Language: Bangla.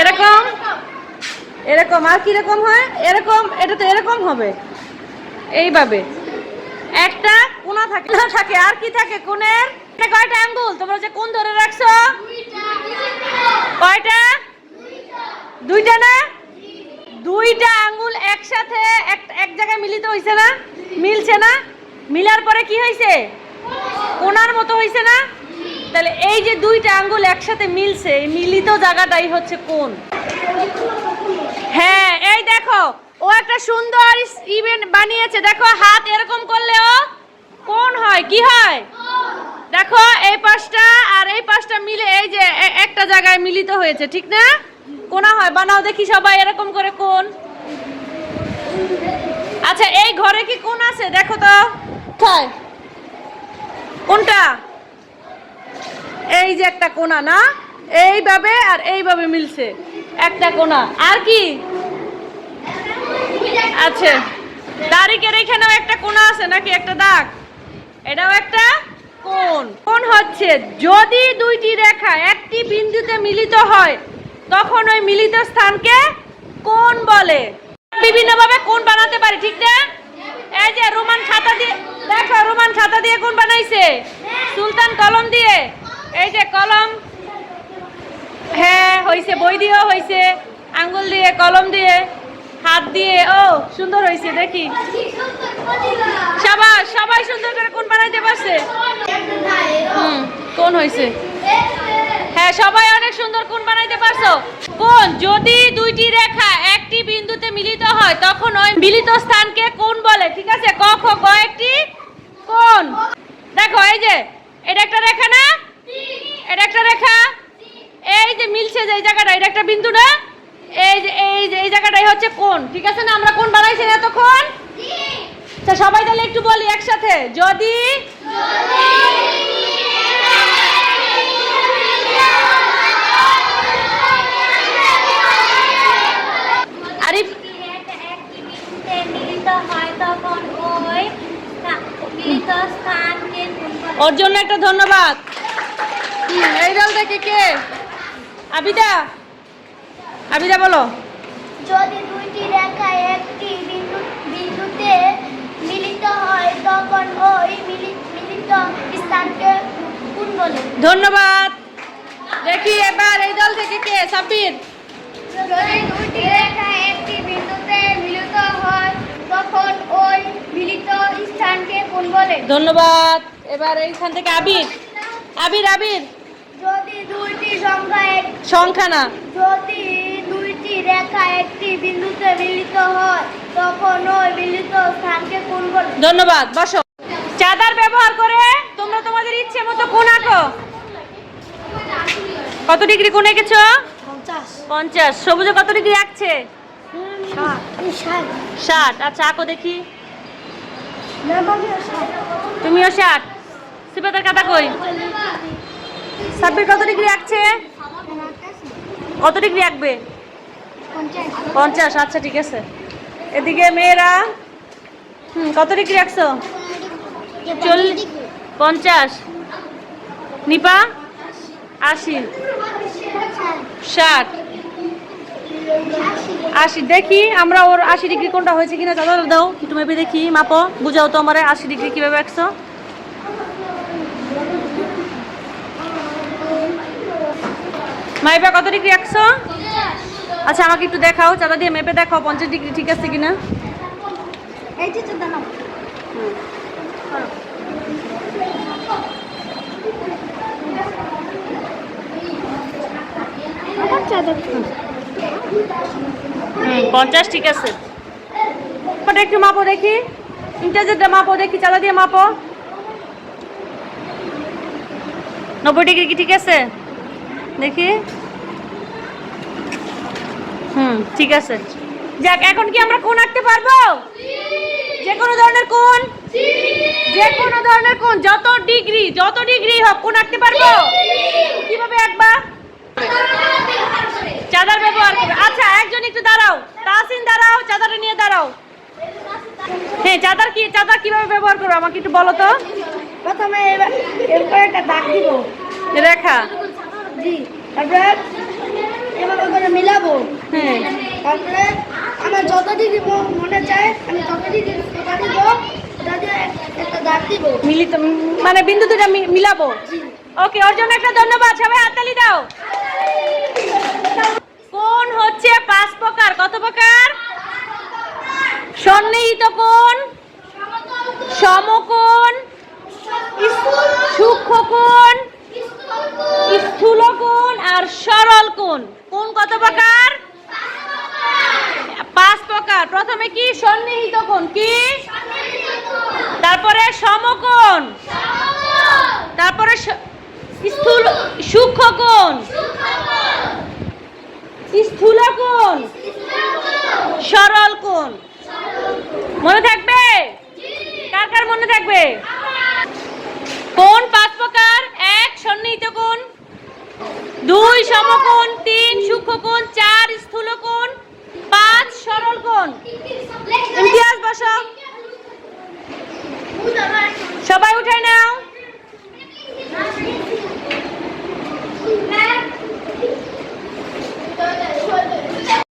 এরকম? এরকম, আর কীরকম হয়? এরকম, এটা তো এরকম হবে। এইভাবে। একটা কোনা থাকে না থাকে, আর কি থাকে কোণের? এটা কয়টা আঙ্গুল? তোমরা যে কোন ধরে রাখছো? কয়টা? দুইটা না? দুইটা আঙ্গুল একসাথে এক এক জায়গায় মিলিত হইছে না? মিলছে না? মিলার পরে কি হয়েছে কোনার মতো হয়েছে না? তাহলে এই যে দুইটা আঙ্গুল একসাথে মিলছে এই মিলিত জায়গাটাই হচ্ছে কোন হ্যাঁ এই দেখো ও একটা সুন্দর ইভেন্ট বানিয়েছে। দেখো হাত এরকম করলে ও কোন হয়। কি হয়? দেখো এই পাশটা আর এই পাশটা মিলে এই যে একটা জায়গায় মিলিত হয়েছে ঠিক না? কোনা হয়? বানাও দেখি সবাই এরকম করে কোন আচ্ছা এই ঘরে কি কোন আছে? দেখো তো। কোনটা? এই যে একটা কোনা, না? এইভাবে আর এইভাবে মিলছে। একটা কোনা। আর কি? আচ্ছা। তারিখের এখানেও একটা কোনা আছে নাকি? একটা দাগ। এটাও একটা কোন। কোন হচ্ছে, যদি দুইটি রেখা একটি বিন্দুতে মিলিত হয়, তখন ওই মিলিত স্থানকে কোন বলে? বিভিন্নভাবে কোন বানাতে পারি, ঠিক না? এই যে রোমান খাতা দিয়ে, দেখো, রোমান খাতা দিয়ে কোন বানাইছে? সুলতান কলম দিয়ে। এই যে কলম। হ্যাঁ হয়েছে বই দিয়েও হয়েছে আঙ্গুল দিয়ে, কলম দিয়ে, হাত দিয়ে। ও, সুন্দর হয়েছে দেখি। সবাই সবাই সুন্দর করে কোন বানাইতে পারছে হুম, কোন হয়েছে হ্যাঁ সবাই অনেক সুন্দর কোন বানাইতে পারছ কোন? যদি দুইটি রেখা একটি বিন্দুতে মিলিত হয়, তখন ওই মিলিত স্থানকে কোন বলে? ঠিক আছে, ক, খ, গ, একটি কোন? দেখো, এই যে, এটা একটা রেখা না? এটা একটা রেখা। এই যে মিলছে যে এই জায়গাটা, এটা একটা বিন্দু না? এই যে এই যে, এই জায়গাটাই হচ্ছে কোন ঠিক আছে না? আমরা কোন বানাইছি এতক্ষণ? আচ্ছা সবাই তাহলে একটু বলি একসাথে। যদি আরিফ? ওর জন্য একটা ধন্যবাদ। এই দল থেকে কে? আবিদা? আবিদা বলো। যদি দুইটি রেখা একটি বিন্দু বিন্দুতে মিলিত হয় তখন ওই মিলি- মিলিত স্থানকে কোন বলে? ধন্যবাদ। দেখি এবার এই দল থেকে কে? সাব্বির। যদি দুইটি রেখা একটি বিন্দুতে মিলিত হয় তখন ওই মিলিত স্থানকে কোন বলে? ধন্যবাদ। এবার এইখান থেকে আবির। আবির আবির। যদি দুইটি সংখ্যা এক সংখ্যা না। যদি দুইটি রেখা একটি বিন্দুতে মিলিত হয় তখন ওই মিলিত স্থানকে কোন বলে? ধন্যবাদ বসো। চাদার ব্যবহার করে তোমরা তোমাদের ইচ্ছে মতো কোন আঁকো। কত ডিগ্রি কোন এঁকেছো? পঞ্চাশ। সবুজে কত ডিগ্রি আঁকছে? ষাট। আচ্ছা আঁকো দেখি। তুমিও ষাট। সিপাতার কাটা কই? সাব্বির, কত ডিগ্রি আঁকছে? কত ডিগ্রি আঁকবে? পঞ্চাশ আচ্ছা ঠিক আছে। এদিকে মেয়েরা, হুম, কত ডিগ্রি আঁকছো? চল্লিশ, পঞ্চাশ। নিপা? আশি। ষাট। আশি, দেখি আমরা ওর আশি ডিগ্রি কোনটা হয়েছে কিনা চাদর দাও, একটু মেপে দেখি, মাপো, বুঝাও তো আমার আশি ডিগ্রি কীভাবে একশো মাইপা কত ডিগ্রি একশো আচ্ছা আমাকে একটু দেখাও চাঁদা দিয়ে মেপে দেখাও পঞ্চাশ ডিগ্রি ঠিক আছে কিনা? এই যে চোদ্দ নাও। হুম পঞ্চাশ ঠিক আছে। ওটা একটু মাপো দেখি। ইন্টারজেটটা মাপো দেখি চাঁদা দিয়ে মাপো। নব্বই ডিগ্রি কি ঠিক আছে? দেখি। হুম ঠিক আছে। যাক এখন কি আমরা কোন আঁকতে পারব? যে কোনো ধরনের কোন যে কোনো ধরনের কোন যত ডিগ্রি যত ডিগ্রি হোক কোন আঁকতে পারব? কীভাবে আঁকবা? চাদর ব্যবহার করবে। আচ্ছা একজন একটু দাঁড়াও। তাসিন দাঁড়াও চাদরটা নিয়ে দাঁড়াও। হ্যাঁ চাদর কি চাদর কীভাবে ব্যবহার করব? আমাকে একটু বলো তো। প্রথমে এরপর একটা দাগ দিব। রেখা। জি তারপরে এভাবে করে মিলাবো। হ্যাঁ। তারপরে আমার যতদিন মনে চায় আমি ততদিন এটা দিব ওটা দিয়ে একটা দাগ দিব। মিলিত মানে বিন্দু দুটা মিলাবো? ওকে ওর জন্য একটা ধন্যবাদ সবাই হাততালি দাও। কোন হচ্ছে পাঁচ প্রকার? কত প্রকার? সন্নিহিত কোণ সমকোণ সূক্ষ্ম কোণ স্থূল কোণ আর সরল কোণ। কোন কত প্রকার? পাঁচ প্রকার। প্রথমে কি? সন্নিহিত কোণ। কি? তারপরে সমকোণ। তারপরে স্থূল সূক্ষ্ম কোণ স্থূল কোণ সরল কোণ মনে থাকবে? কার কার মনে থাকবে? কোন পাঁচ প্রকার। দুই সমকোণ তিন সূক্ষ্মকোণ চার স্থূলকোণ পাঁচ সরলকোণ। ইমতিয়াজ